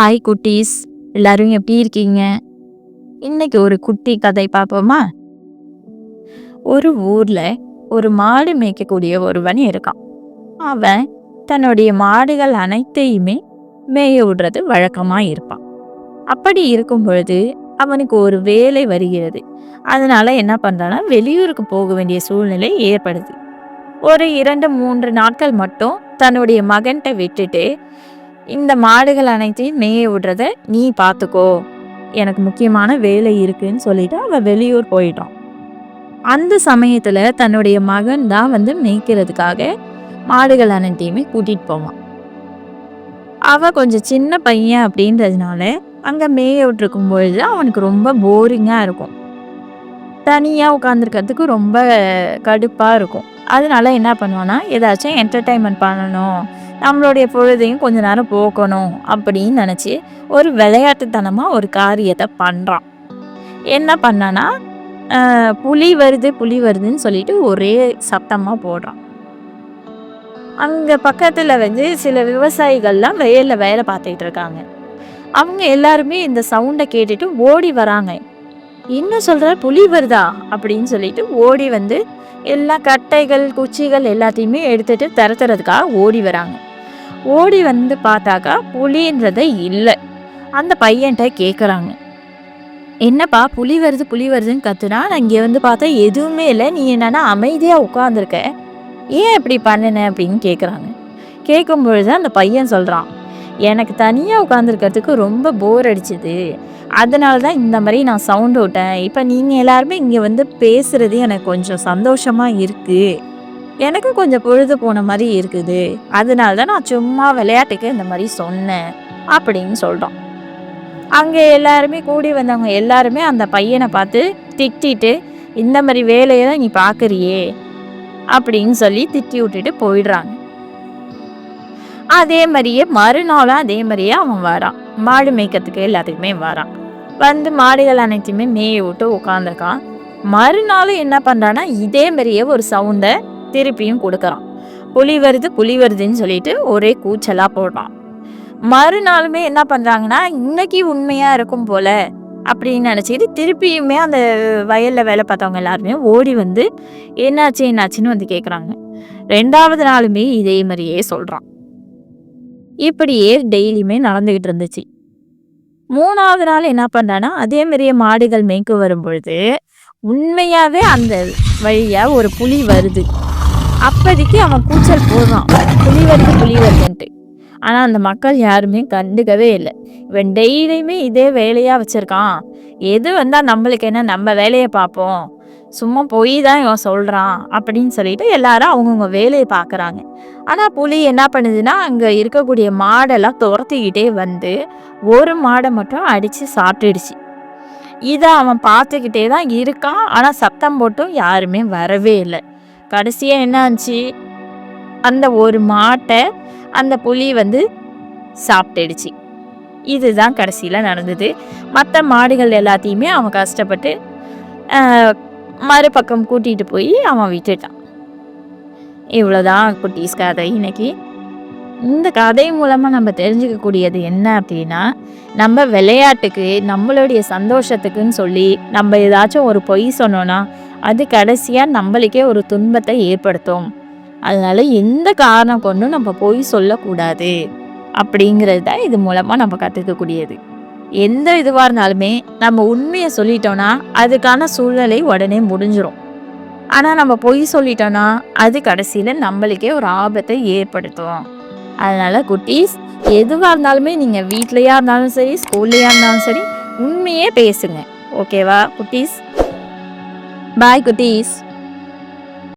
Hi குட்டீஸ். எல்லாரும் எப்படி இருக்கீங்க? இன்னைக்கு ஒரு குட்டி கதை பார்ப்போமா? ஒரு ஊர்ல ஒரு மாடு மேய்க்கக்கூடிய ஒருவன் இருக்கான். அவன் தன்னுடைய மாடுகள் அனைத்தையுமே மேய விடுறது வழக்கமா இருப்பான். அப்படி இருக்கும் பொழுது அவனுக்கு ஒரு வேலை வருகிறது. அதனால என்ன பண்றான்னா வெளியூருக்கு போக வேண்டிய சூழ்நிலை ஏற்படுது. ஒரு இரண்டு மூன்று நாட்கள் மட்டும் தன்னுடைய மகன்கிட்ட விட்டுட்டு இந்த மாடுகள் அனைத்தையும் மேய விடுறத நீ பார்த்துக்கோ. எனக்கு முக்கியமான வேலை இருக்குன்னு சொல்லிட்டு அவன் வெளியூர் போயிட்டான். அந்த சமயத்துல தன்னுடைய மகன் தான் வந்து மேய்க்கிறதுக்காக மாடுகள் அனைத்தையுமே கூட்டிட்டு போவான். அவன் கொஞ்சம் சின்ன பையன் அப்படின்றதுனால அங்க மேய விட்டுருக்கும் பொழுது அவனுக்கு ரொம்ப போரிங்கா இருக்கும். தனியா உட்காந்துருக்கிறதுக்கு ரொம்ப கடுப்பா இருக்கும். அதனால என்ன பண்ணுவான்னா ஏதாச்சும் என்டர்டைன்மெண்ட் பண்ணணும். நம்மளுடைய பொழுதையும் கொஞ்ச நேரம் போக்கணும் அப்படின்னு நினச்சி ஒரு விளையாட்டுத்தனமாக ஒரு காரியத்தை பண்ணுறான் என்ன பண்ணனா புலி வருது புலி வருதுன்னு சொல்லிட்டு ஒரே சத்தமாக போடுறான். அங்கே பக்கத்தில் வந்து சில விவசாயிகள்லாம் வயலில் வேலை பார்த்துக்கிட்டு இருக்காங்க. அவங்க எல்லாருமே இந்த சவுண்டை கேட்டுட்டு ஓடி வராங்க. என்ன சொல்கிற புலி வருதா? அப்படின்னு சொல்லிட்டு ஓடி வந்து எல்லா கட்டைகள் குச்சிகள் எல்லாத்தையுமே எடுத்துட்டு திரத்துறதுக்காக ஓடி வராங்க. ஓடி வந்து பார்த்தாக்கா புலின்றத இல்லை. அந்த பையன்கிட்ட கேட்குறாங்க என்னப்பா புலி வருது புலி வருதுன்னு கத்துனா நான் இங்கே வந்து பார்த்தா எதுவுமே இல்லை. நீ என்னன்னா அமைதியாக உட்காந்துருக்க ஏன் இப்படி பண்ணின அப்படின்னு கேட்குறாங்க கேட்கும் பொழுது அந்த பையன் சொல்கிறான் எனக்கு தனியாக உட்காந்துருக்கிறதுக்கு ரொம்ப போர் அடிச்சுது. அதனால தான் இந்த மாதிரி நான் சவுண்ட் விட்டேன் இப்போ நீங்கள் எல்லாருமே இங்கே வந்து பேசுகிறது எனக்கு கொஞ்சம் சந்தோஷமாக இருக்குது எனக்கும் கொஞ்சம் பொழுது போன மாதிரி இருக்குது. அதனால தான் நான் சும்மா விளையாட்டுக்கு இந்த மாதிரி சொன்னேன் அப்படின்னு சொல்கிறோம் அங்கே எல்லாருமே கூடி வந்தவங்க எல்லாருமே அந்த பையனை பார்த்து திட்டிட்டு இந்த மாதிரி வேலையை தான் நீ பார்க்குறியே? அப்படின்னு சொல்லி திட்டி விட்டுட்டு போயிடுறாங்க. அதே மாதிரியே மறுநாளும் அதே மாதிரியே அவன் வரான். மாடு மேய்க்கிறதுக்கு எல்லாத்துக்குமே வரான். வந்து மாடுகள் அனைத்தையுமே மேய விட்டு உட்காந்துருக்கான் மறுநாளும் என்ன பண்ணுறான்னா இதே மாதிரியே ஒரு சவுண்டை திருப்பியும் கொடுக்குறான். புலி வருது புலி வருதுன்னு சொல்லிட்டு ஒரே கூச்சலாக போடுறான். மறுநாளுமே என்ன பண்ணுறாங்கன்னா இன்னைக்கு உண்மையாக இருக்கும் போல அப்படின்னு நினச்சிக்கிட்டு திருப்பியுமே அந்த வயலில் வேலை பார்த்தவங்க எல்லாருமே ஓடி வந்து என்னாச்சு என்னாச்சுன்னு வந்து கேட்குறாங்க ரெண்டாவது நாளுமே இதே மாதிரியே சொல்கிறான் இப்படியே டெய்லியுமே நடந்துக்கிட்டு இருந்துச்சு. மூணாவது நாள் என்ன பண்ணுறான்னா அதே மாதிரியே மாடுகள் மேய்க்க வரும் பொழுது உண்மையாகவே அந்த வழியாக ஒரு புலி வருது. அப்போதைக்கு அவன் கூச்சல் போடுறான். புலி வருது புலி வருதுன்ட்டு. ஆனால் அந்த மக்கள் யாருமே கண்டுக்கவே இல்லை. இவன் டெய்லியுமே இதே வேலையாக வச்சுருக்கான். எது வந்தால் நம்மளுக்கு என்ன? நம்ம வேலையை பார்ப்போம். சும்மா போய் தான் இவன் சொல்கிறான் அப்படின்னு சொல்லிட்டு எல்லாரும் அவங்கவுங்க வேலையை பார்க்குறாங்க. ஆனால் புலி என்ன பண்ணுதுன்னா அங்கே இருக்கக்கூடிய மாடெல்லாம் துரத்திக்கிட்டே வந்து ஒரு மாடை மட்டும் அடித்து சாப்பிட்டுடுச்சு. இதை அவன் பார்த்துக்கிட்டே தான் இருக்கான். ஆனால் சத்தம் போட்டும் யாருமே வரவே இல்லை. கடைசியாக என்ன ஆச்சு? அந்த ஒரு மாட்டை அந்த புலி வந்து சாப்பிட்டுடுச்சு. இதுதான் கடைசியில் நடந்தது. மற்ற மாடுகள் எல்லாத்தையுமே அவன் கஷ்டப்பட்டு மறுபக்கம் கூட்டிகிட்டு போய் அவன் விட்டுட்டான். இவ்வளோதான் குட்டீஸ் கதை இன்னைக்கு. இந்த கதை மூலமாக நம்ம தெரிஞ்சுக்கக்கூடியது என்ன அப்படின்னா நம்ம விளையாட்டுக்கு நம்மளுடைய சந்தோஷத்துக்குன்னு சொல்லி நம்ம ஏதாச்சும் ஒரு பொய் சொன்னோன்னா அது கடைசியாக நம்மளுக்கே ஒரு துன்பத்தை ஏற்படுத்தும். அதனால எந்த காரணம் கொண்டும் நம்ம பொய் சொல்லக்கூடாது. அப்படிங்கிறது தான் இது மூலமாக நம்ம கற்றுக்கக்கூடியது எந்த இதுவாக இருந்தாலுமே நம்ம உண்மையை சொல்லிட்டோம்னா அதுக்கான சூழ்நிலை உடனே முடிஞ்சிடும் ஆனால் நம்ம பொய் சொல்லிட்டோம்னா அது கடைசியில் நம்மளுக்கே ஒரு ஆபத்தை ஏற்படுத்தும். அதனால் குட்டீஸ் எதுவாக இருந்தாலுமே நீங்கள் வீட்லையா இருந்தாலும் சரி ஸ்கூல்லையா இருந்தாலும் சரி உண்மையே பேசுங்க. ஓகேவா குட்டீஸ்? பாய் குட்டீஸ்.